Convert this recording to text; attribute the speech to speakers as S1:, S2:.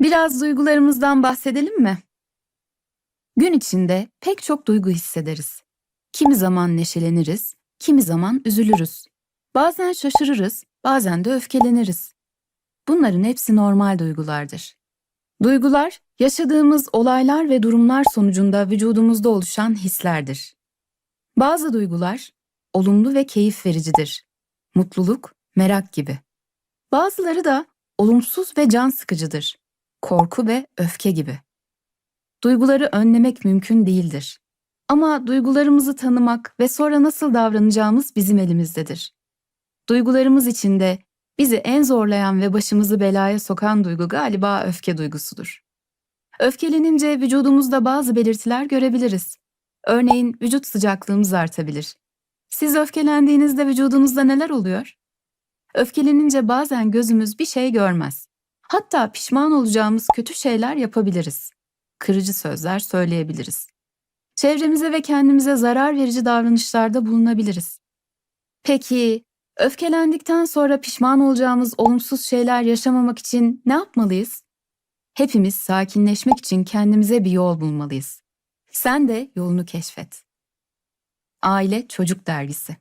S1: Biraz duygularımızdan bahsedelim mi? Gün içinde pek çok duygu hissederiz. Kimi zaman neşeleniriz, kimi zaman üzülürüz. Bazen şaşırırız, bazen de öfkeleniriz. Bunların hepsi normal duygulardır. Duygular, yaşadığımız olaylar ve durumlar sonucunda vücudumuzda oluşan hislerdir. Bazı duygular olumlu ve keyif vericidir. Mutluluk, merak gibi. Bazıları da olumsuz ve can sıkıcıdır. Korku ve öfke gibi. Duyguları önlemek mümkün değildir. Ama duygularımızı tanımak ve sonra nasıl davranacağımız bizim elimizdedir. Duygularımız içinde bizi en zorlayan ve başımızı belaya sokan duygu galiba öfke duygusudur. Öfkelenince vücudumuzda bazı belirtiler görebiliriz. Örneğin vücut sıcaklığımız artabilir. Siz öfkelendiğinizde vücudunuzda neler oluyor? Öfkelenince bazen gözümüz bir şey görmez. Hatta pişman olacağımız kötü şeyler yapabiliriz. Kırıcı sözler söyleyebiliriz. Çevremize ve kendimize zarar verici davranışlarda bulunabiliriz. Peki, öfkelendikten sonra pişman olacağımız olumsuz şeyler yaşamamak için ne yapmalıyız? Hepimiz sakinleşmek için kendimize bir yol bulmalıyız. Sen de yolunu keşfet. Aile Çocuk Dergisi